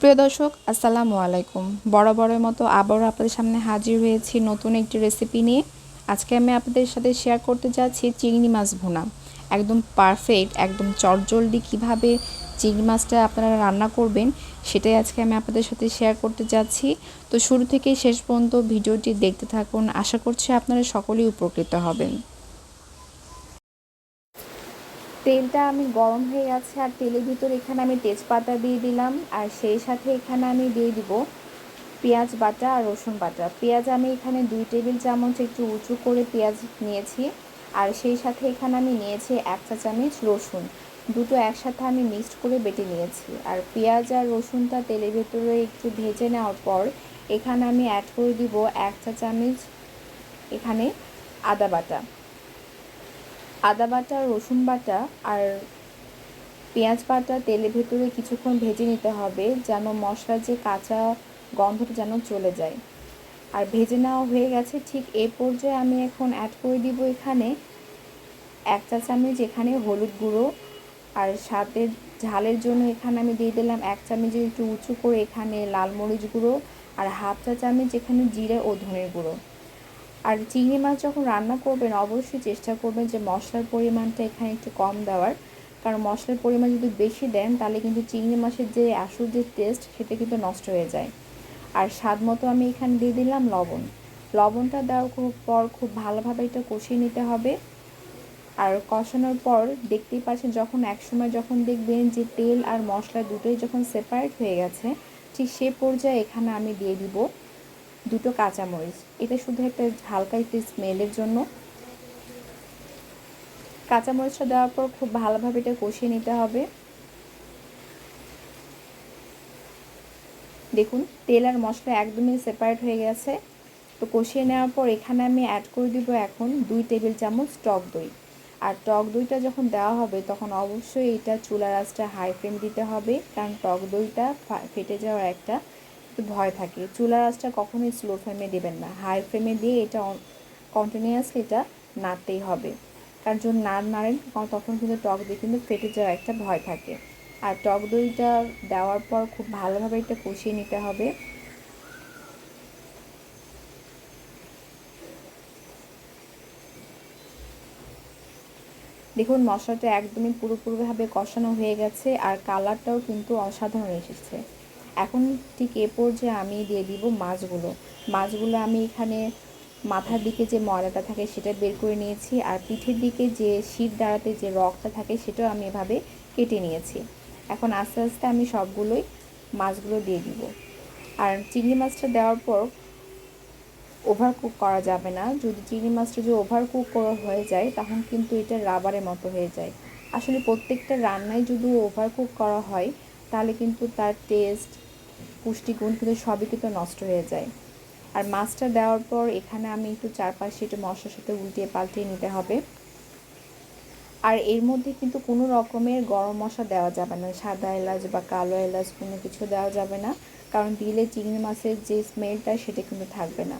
সুপ্রিয় দর্শক, আসসালামু আলাইকুম। বড় বড়ের মতো আবারও আপনাদের সামনে হাজির হয়েছি নতুন একটি রেসিপি নিয়ে। আজকে আমি আপনাদের সাথে শেয়ার করতে যাচ্ছি চিংড়ি মাছ ভুনা। একদম পারফেক্ট একদম চটজলদি কীভাবে চিংড়ি মাছটা আপনারা রান্না করবেন, সেটাই আজকে আমি আপনাদের সাথে শেয়ার করতে যাচ্ছি। তো শুরু থেকে শেষ পর্যন্ত ভিডিওটি দেখতে থাকুন। আশা করছি আপনারা সকলেই উপকৃত হবেন। তেলটা আমি গরম হয়ে গেছে আর তেলের ভিতরে এখানে আমি তেজপাতা দিয়ে দিলাম আর সেই সাথে এখানে আমি দিয়ে দিব পেঁয়াজ বাটা আর রসুন বাটা। পেঁয়াজ আমি এখানে দুই টেবিল চামচ একটু উঁচু করে পেঁয়াজ নিয়েছি আর সেই সাথে এখানে আমি নিয়েছি এক চা চামচ রসুন। দুটো একসাথে আমি মিক্সড করে বেটে নিয়েছি আর পেঁয়াজ আর রসুনটা তেলের ভেতরে একটু ভেজে নেওয়ার পর এখানে আমি অ্যাড করে দিব এক চা চামচ এখানে আদা বাটা। আদা বাটা, রসুন বাটা আর পেঁয়াজ বাটা তেলের ভেতরে কিছুক্ষণ ভেজে নিতে হবে যেন মশলার যে কাঁচা গন্ধটা যেন চলে যায়। আর ভেজে নেওয়া হয়ে গেছে, ঠিক এ পর্যায়ে আমি এখন অ্যাড করে দিব এখানে এক চা চামচ এখানে হলুদ গুঁড়ো আর সাথে ঝালের জন্য এখানে আমি দিয়ে দিলাম এক চামচের একটু উঁচু করে এখানে লাল মরিচ গুঁড়ো আর হাফ চা চামচ এখানে জিরে ও ধনের গুঁড়ো। আর চিংড়ি মাছ যখন রান্না করবেন, অবশ্যই চেষ্টা করবেন যে মশলার পরিমাণটা এখানে একটু কম দেওয়ার। কারণ মশলার পরিমাণ যদি বেশি দেন, তাহলে কিন্তু চিংড়ি মাছের যে আসল যে টেস্ট সেটা কিন্তু নষ্ট হয়ে যায়। আর স্বাদ মতো আমি এখানে দিয়ে দিলাম লবণ। লবণটা দেওয়ার পর খুব ভালোভাবে এটা কষিয়ে নিতে হবে। আর কষানোর পর দেখতেই পাচ্ছেন, যখন একসময় যখন দেখবেন যে তেল আর মশলা দুটোই যখন সেপারেট হয়ে গেছে, ঠিক সে পর্যায়ে এখানে আমি দিয়ে দিব। দুটো কাঁচামরিচ। এটা শুধু একটা হালকা একটু স্মেলের জন্য। কাঁচামরিচটা দেওয়ার পর খুব ভালোভাবে এটা কষিয়ে নিতে হবে। দেখুন, তেল আর মশলা একদমই সেপারেট হয়ে গেছে। তো কষিয়ে নেওয়ার পর এখানে আমি অ্যাড করে দিব এখন দুই টেবিল চামচ টক দই। আর টক দইটা যখন দেওয়া হবে, তখন অবশ্যই এটা চুলার আঁচটা হাই ফ্লেম দিতে হবে। কারণ টক দইটা ফেটে যাওয়ার একটা একটু ভয় থাকে। চুলার আঁচটা কখনোই স্লো ফ্লেমে দেবেন না। হাই ফ্লেমে দিয়ে এটা কন্টিনিউয়াসলি এটা নাড়তেই হবে। কারণ যখন নাড় নাড়েন, তখন কিন্তু টক দই কিন্তু ফেটে যাওয়ার একটা ভয় থাকে। আর টক দইটা দেওয়ার পর খুব ভালোভাবে এটা কষিয়ে নিতে হবে। দেখুন, মশলাটা একদমই পুরোপুরিভাবে কষানো হয়ে গেছে আর কালারটাও কিন্তু অসাধারণ এসেছে। এখন ঠিক এ পর্যায়ে আমি দিয়ে দিব মাছগুলো। মাছগুলো আমি এখানে মাথার দিকে যে ময়লাটা থাকে সেটা বের করে নিয়েছি আর পিঠের দিকে যে শীত দাঁড়াতে যে রকটা থাকে সেটাও আমি এভাবে কেটে নিয়েছি। এখন আস্তে আস্তে আমি সবগুলোই মাছগুলো দিয়ে দিব। আর চিংড়ি মাছটা দেওয়ার পর ওভার কুক করা যাবে না। যদি চিংড়ি মাছটা যদি ওভার কুক করা হয়ে যায় তখন কিন্তু এটা রাবারের মতো হয়ে যায়। আসলে প্রত্যেকটা রান্নায় যদি ওভার কুক করা হয় তাহলে কিন্তু তার টেস্ট পুষ্টিগুণ কিন্তু সবই কিন্তু নষ্ট হয়ে যায়। আর মাছটা দেওয়ার পর এখানে আমি একটু চারপাশে একটু মশলার সাথে উল্টিয়ে পাল্টিয়ে নিতে হবে। আর এর মধ্যে কিন্তু কোনো রকমের গরম মশলা দেওয়া যাবে না। সাদা এলাচ বা কালো এলাচ কোনো কিছু দেওয়া যাবে না। কারণ দিলে চিংড়ি মাছের যে স্মেলটা সেটা কিন্তু থাকবে না।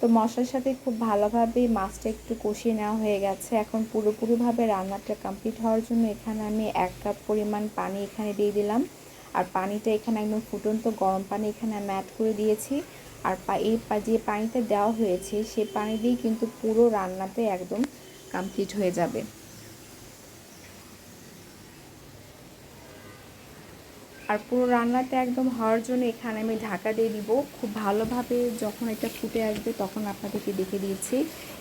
তো মশলার সাথে খুব ভালোভাবে মাছটা একটু কষিয়ে নেওয়া হয়ে গেছে। এখন পুরোপুরিভাবে রান্নাটা কমপ্লিট হওয়ার জন্য এখানে আমি এক কাপ পরিমাণ পানি এখানে দিয়ে দিলাম। আর পানিটা এখানে একদম ফুটন্ত গরম পানি এখানে আমি অ্যাড করে দিয়েছি। আর এই যে পানিটা দেওয়া হয়েছে, সে পানি দিয়েই কিন্তু পুরো রান্নাতে একদম কমপ্লিট হয়ে যাবে। আর পুরো রান্নাটা একদম হওয়ার জন্য এখানে আমি ঢাকা দিয়ে দিব। খুব ভালোভাবে যখন এটা ফুটে আসবে তখন আপনাদেরকে দেখে দিয়েছি।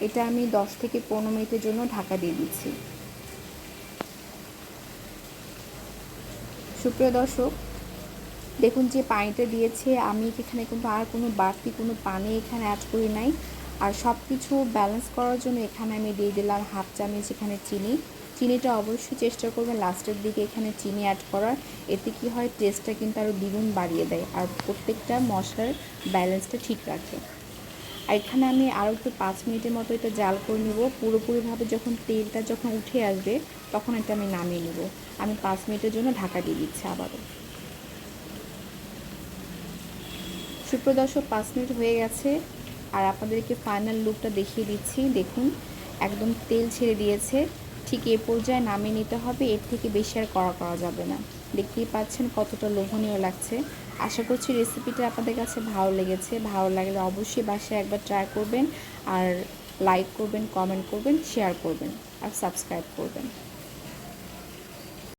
এটা আমি 10 থেকে পনেরো মিনিটের জন্য ঢাকা দিয়ে দিচ্ছি। সুপ্রিয় দর্শক, দেখুন যে পানিটা দিয়েছে, আমি এখানে কিন্তু আর কোনো বাড়তি কোনো পানি এখানে অ্যাড করি নাই। আর সব কিছু ব্যালেন্স করার জন্য এখানে আমি দিয়ে দিলাম হাফ চামচ এখানে চিনি। চিনিটা অবশ্যই চেষ্টা করবেন লাস্টের দিকে এখানে চিনি অ্যাড করার। এতে কি হয় টেস্টটা কিন্তু আরও দ্বিগুণ বাড়িয়ে দেয় আর প্রত্যেকটা মশলার ব্যালেন্সটা ঠিক রাখে। আর এখানে আমি আরও একটু পাঁচ মিনিটের মতো এটা জাল করে নেব। পুরোপুরিভাবে যখন তেলটা যখন উঠে আসবে, তখন এটা আমি নামিয়ে নেব। আমি পাঁচ মিনিটের জন্য ঢাকা দিয়ে দিচ্ছি আবারও। সুপ্রদর্শক, পাঁচ মিনিট হয়ে গেছে। আর আপনাদেরকে ফাইনাল লুকটা দেখিয়ে দিচ্ছি। দেখুন, একদম তেল ছেড়ে দিয়েছে। ঠিক এ পর্যায়ে নামিয়ে নিতে হবে। এর থেকে বেশি আর করা করা যাবে না। দেখতেই পাচ্ছেন কতটা লোভনীয় লাগছে। আশা করছি রেসিপিটা আপনাদের কাছে ভালো লেগেছে। ভালো লাগলে অবশ্যই বাসায় একবার ট্রাই করবেন। আর লাইক করবেন কমেন্ট করবেন শেয়ার করবেন, আর সাবস্ক্রাইব করবেন।